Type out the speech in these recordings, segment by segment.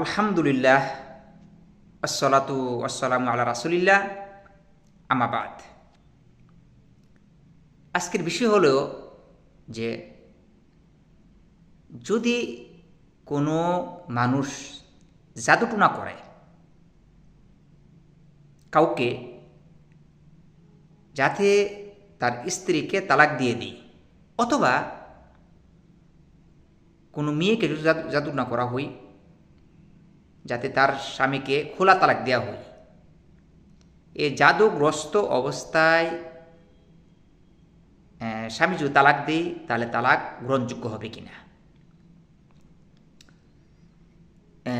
আলহামদুলিল্লাহ, আসসালাতু আসসালামু আলা রাসুলিল্লাহ আমাবাদ আজকের বিষয় হলো যে, যদি কোনো মানুষ জাদুটুনা করে, কাউকে যাতে তার স্ত্রীকে তালাক দিয়ে দিই, অথবা কোনো মেয়েকে যদি জাদু জাদু না করা হয় যাতে তার স্বামীকে খোলা তালাক দেওয়া হয়। এ জাদুগ্রস্ত অবস্থায় স্বামী যদি তালাক দেয়, তাহলে তালাক গ্রহণযোগ্য হবে কিনা?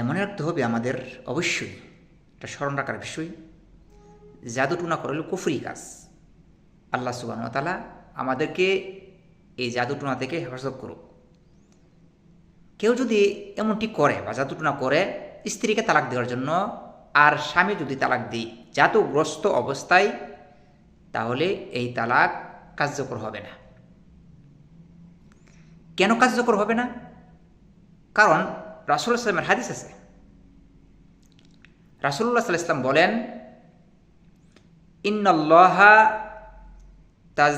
মনে রাখতে হবে আমাদের অবশ্যই এটা স্মরণ রাখার বিষয় জাদুটুনা করা হলো কুফরি কাজ। আল্লাহ সুবাহ তালা আমাদেরকে এই জাদুটুনা থেকে হেফাজত করুক। কেউ যদি এমনটি করে বা জাদুটুনা করে স্ত্রীকে তালাক দেওয়ার জন্য আর স্বামী যদি তালাক দিই জাদুগ্রস্ত অবস্থায়, তাহলে এই তালাক কার্যকর হবে না। কেন কার্যকর হবে না? কারণ রাসুল্লাহ সাল্লামের হাদিস আছে। রাসুল্লাহ সাল্লাহ ইসলাম বলেন, ইন্নল্লাহা তাজ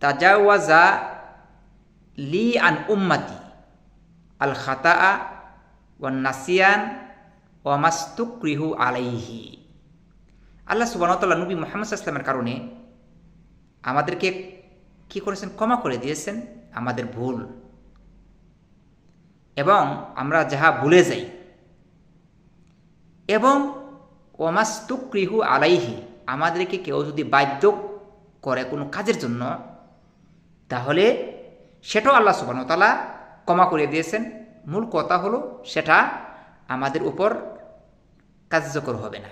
তাজাওয়াজা লি আন উম্মাতি আল খাতা ওয়ান নাসিয়ান ওয়া মাস্তুকরিহু আলাইহি। আল্লাহ সুবাহতাল্লাহ নবী মোহাম্মদ ইসলামের কারণে আমাদেরকে কি করেছেন? ক্ষমা করে দিয়েছেন আমাদের ভুল। এবং আমরা যাহা ভুলে যাই। এবং ওমাস্তুকরিহু আলাইহি, আমাদেরকে কেউ যদি বাধ্য করে কোনো কাজের জন্য, তাহলে সেটাও আল্লাহ সুবাহতালা ক্ষমা করে দিয়েছেন। মূল কথা হলো সেটা আমাদের উপর কার্যকর হবে না।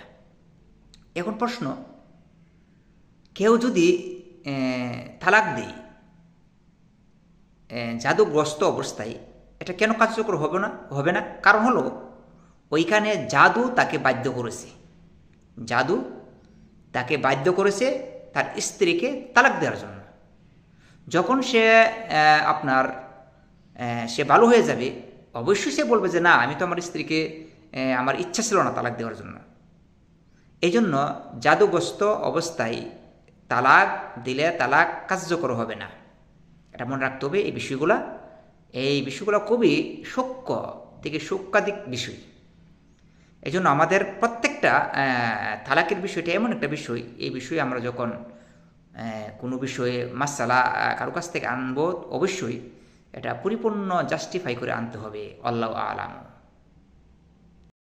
এখন প্রশ্ন, কেউ যদি তালাক দেয় জাদুগ্রস্ত অবস্থায়, এটা কেন কার্যকর হবে না? হবে না। কারণ হলো, ওইখানে জাদু তাকে বাধ্য করেছে। জাদু তাকে বাধ্য করেছে তার স্ত্রীকে তালাক দেওয়ার জন্য। যখন সে আপনার সে ভালো হয়ে যাবে অবশ্যই সে বলবে যে, না, আমি তো আমার স্ত্রীকে আমার ইচ্ছা ছিল না তালাক দেওয়ার জন্য। এই জন্য জাদুগ্রস্ত অবস্থায় তালাক দিলে তালাক কার্যকর হবে না। এটা মনে রাখতে হবে এই বিষয়গুলা। এই বিষয়গুলো খুবই সূক্ষ্ম থেকে সূক্ষ্মাধিক বিষয়। এই জন্য আমাদের প্রত্যেকটা তালাকের বিষয়টা এমন একটা বিষয়। এই বিষয়ে আমরা যখন কোনো বিষয়ে মাসালা কারও কাছ থেকে আনব, অবশ্যই এটা পরিপূর্ণ জাস্টিফাই করে আনতে হবে আল্লাহ আলাম।